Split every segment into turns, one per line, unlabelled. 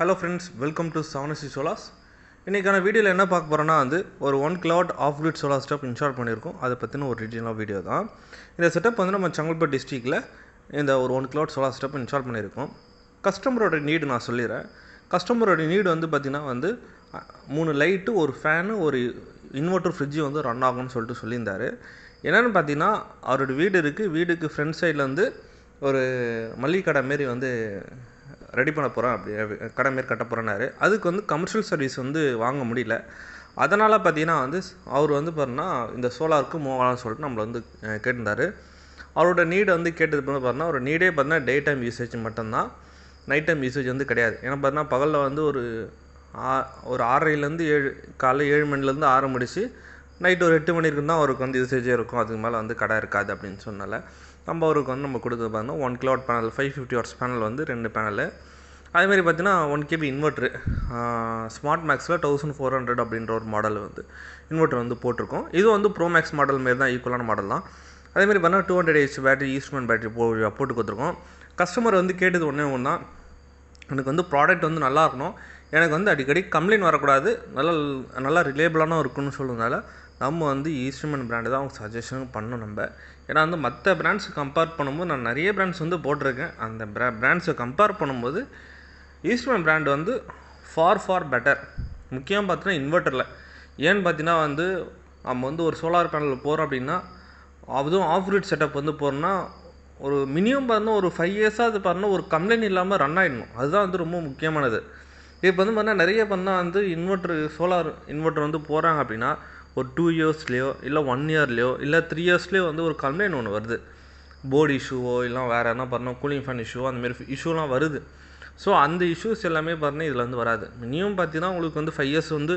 Hello friends welcome to சவனசி சோலாஸ் இன்றைக்கான வீடியோவில் என்ன பார்க்க போகிறோன்னா வந்து ஒரு one kilowatt off grid solar setup install பண்ணியிருக்கோம். அதை பற்றின ஒரு டீட்டெயிலாக வீடியோ தான். இந்த செட்டப் வந்து நம்ம செங்கல்பட்டு டிஸ்ட்ரிக்டில் இந்த ஒரு one kilowatt solar setup install பண்ணியிருக்கோம். கஸ்டமரோட நீடு நான் சொல்லிடுறேன். கஸ்டமரோட நீடு வந்து பார்த்திங்கன்னா வந்து மூணு லைட்டு ஒரு ஃபேனு ஒரு இன்வெர்ட்டர் ஃப்ரிட்ஜு வந்து ரன் ஆகும்னு சொல்லிட்டு சொல்லியிருந்தார். என்னென்னு பார்த்தீங்கன்னா அவரோட வீடு இருக்குது வீடுக்கு ஃப்ரண்ட் சைடில் வந்து ஒரு மளிகை கடை மாரி வந்து ரெடி பண்ண போகிறேன் அப்படி கடை மாரி கட்ட போகிறேன்னாரு அதுக்கு வந்து கமர்ஷியல் சர்வீஸ் வந்து வாங்க முடியல. அதனால் பார்த்தீங்கன்னா வந்து அவர் வந்து பாருன்னா இந்த சோலாருக்கு மூவ் சொல்லிட்டு நம்மளை வந்து கேட்டிருந்தார் கேட்டிருந்தாரு. அவரோட நீடு வந்து கேட்டது பண்ண பாருன்னா ஒரு நீடே பார்த்தீங்கன்னா டே டைம் யூசேஜ் மட்டும்தான். நைட் டைம் யூசேஜ் வந்து கிடையாது. ஏன்னா பார்த்தீங்கன்னா பகலில் வந்து ஒரு ஆ- ஒரு ஆறரைலேருந்து ஏழு காலைல ஏழு மணிலேருந்து ஆறு முடிச்சு நைட் ஒரு எட்டு மணி தான் அவருக்கு வந்து யூசேஜே இருக்கும். அதுக்கு மேலே வந்து கடை இருக்காது அப்படின்னு சொன்னால. நம்ம அவருக்கு வந்து நம்ம கொடுத்து பார்த்தோம் one kilowatt panel five fifty watts panel வந்து ரெண்டு பேனலு அதேமாதிரி பார்த்தீங்கன்னா ஒன் கேபி இன்வெர்ட்ரு ஸ்மார்ட் மேக்ஸில் தௌசண்ட் ஃபோர் ஹண்ட்ரட் அப்படின்ற ஒரு மாடல் வந்து இன்வெர்ட்டர் வந்து போட்டிருக்கோம். இது வந்து ப்ரோ மேக்ஸ் மாடல் மாரி தான் ஈக்குவலான மாடல் தான். அதேமாதிரி பார்த்தீங்கன்னா two hundred H battery Eastman battery போ போட்டு கொடுத்துருக்கோம். கஸ்டமர் வந்து கேட்டது ஒன்றே ஒன்று தான் எனக்கு வந்து ப்ராடக்ட் வந்து நல்லா இருக்கணும். எனக்கு வந்து அடிக்கடி கம்ப்ளைண்ட் வரக்கூடாது. நல்லா நல்லா ரிலேபிளான இருக்குன்னு சொல்லுறதுனால நம்ம வந்து ஈஸ்ட்மெண்ட் பிராண்டு தான் அவங்க சஜஷன் பண்ணோம் நம்ம. ஏன்னா வந்து மற்ற பிராண்ட்ஸ் கம்பேர் பண்ணும்போது நான் நிறைய பிராண்ட்ஸ் வந்து போட்டிருக்கேன். அந்த பிரா பிராண்ட்ஸை கம்பேர் பண்ணும்போது ஈஸ்ட்மெண்ட் பிராண்ட் வந்து ஃபார் ஃபார் பெட்டர் முக்கியம் பார்த்தீங்கன்னா இன்வெர்ட்டரில் ஏன்னு பார்த்தீங்கன்னா வந்து நம்ம வந்து ஒரு சோலார் பேனலில் போகிறோம் அப்படின்னா அதுவும் ஆஃப் கிரிட் செட்டப் வந்து போகிறோன்னா ஒரு மினிமம் பார்த்தீங்கன்னா ஒரு ஃபைவ் இயர்ஸாக அது பாருன்னா ஒரு கம்ப்ளைண்ட் இல்லாமல் ரன் ஆகிடணும் அதுதான் வந்து ரொம்ப முக்கியமானது. இப்போ வந்து பார்த்தீங்கன்னா நிறைய பண்ணால் வந்து இன்வெர்ட்ரு சோலார் இன்வெர்ட்டர் வந்து போகிறாங்க அப்படின்னா ஒரு டூ இயர்ஸ்லேயோ இல்லை ஒன் இயர்லேயோ இல்லை த்ரீ இயர்ஸ்லேயோ வந்து ஒரு கம்ப்ளைண்ட் ஒன்று வருது. போர்டு இஷ்யூவோ இல்லை வேறு என்ன பண்ணோம் கூலிங் ஃபேன் இஷ்யூவோ அந்தமாரி இஷ்யூலாம் வருது. ஸோ அந்த இஷ்யூஸ் எல்லாமே பார்த்தீங்கன்னா இதில் வந்து வராது. மினிமம் பார்த்தீங்கன்னா உங்களுக்கு வந்து ஃபைவ் இயர்ஸ் வந்து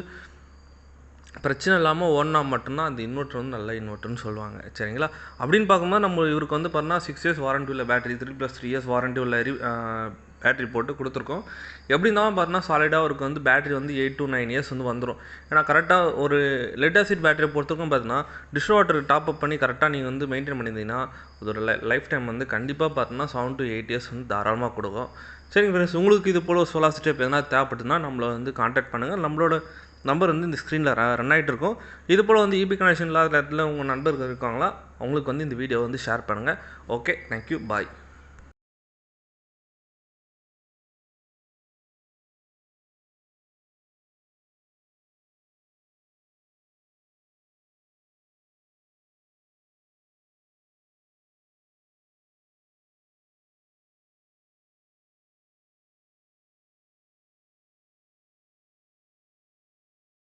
பிரச்சனை இல்லாமல் ஓடினா மட்டும்தான் அந்த இன்வெர்ட்டர் வந்து நல்ல இன்வெர்ட்டர்னு சொல்லுவாங்க. சரிங்களா? அப்படின்னு பார்க்கும்போது நம்ம இவருக்கு வந்து பார்த்தீங்கன்னா சிக்ஸ் இயர்ஸ் வாரண்ட்டி உள்ள battery three plus three years warranty உள்ள பேட்ரி போட்டு கொடுத்துருக்கோம். எப்படி இருந்தாலும் பார்த்தீங்கன்னா சாலிடாக அவருக்கு வந்து பேட்டரி வந்து எயிட் டு நைன் இயர்ஸ் வந்து வந்துடும் ஏன்னா கரெக்டாக ஒரு லெட் ஆசிட் பேட்டரி பொறுத்தவரைக்கும் பார்த்தீங்கன்னா டிஷ் வாட்டர் டாப் அப் பண்ணி கரெக்டாக நீங்கள் வந்து மெயின்டைன் பண்ணியிருந்தீங்கன்னா அதோட லைஃப் டைம் வந்து கண்டிப்பாக பார்த்தீங்கன்னா செவன் டு எயிட் இயர்ஸ் வந்து தாராளமாக கொடுக்கும். சரிங்க ஃப்ரெண்ட்ஸ் உங்களுக்கு இது போல் சோலார் ஸ்டேப் எதனா தேவைப்பட்டுனா நம்மளை வந்து காண்டாக்ட் பண்ணுங்கள் நம்மளோட நம்பர் வந்து இந்த ஸ்க்ரீனில் ரன் ஆகிட்டு இருக்கும். இது போல் வந்து இபி கனெக்ஷன் இல்லாத இடத்துல உங்கள் நண்பர்கள் இருக்காங்களா அவங்களுக்கு வந்து இந்த வீடியோ வந்து ஷேர் பண்ணுங்கள் ஓகே தேங்க்யூ பாய்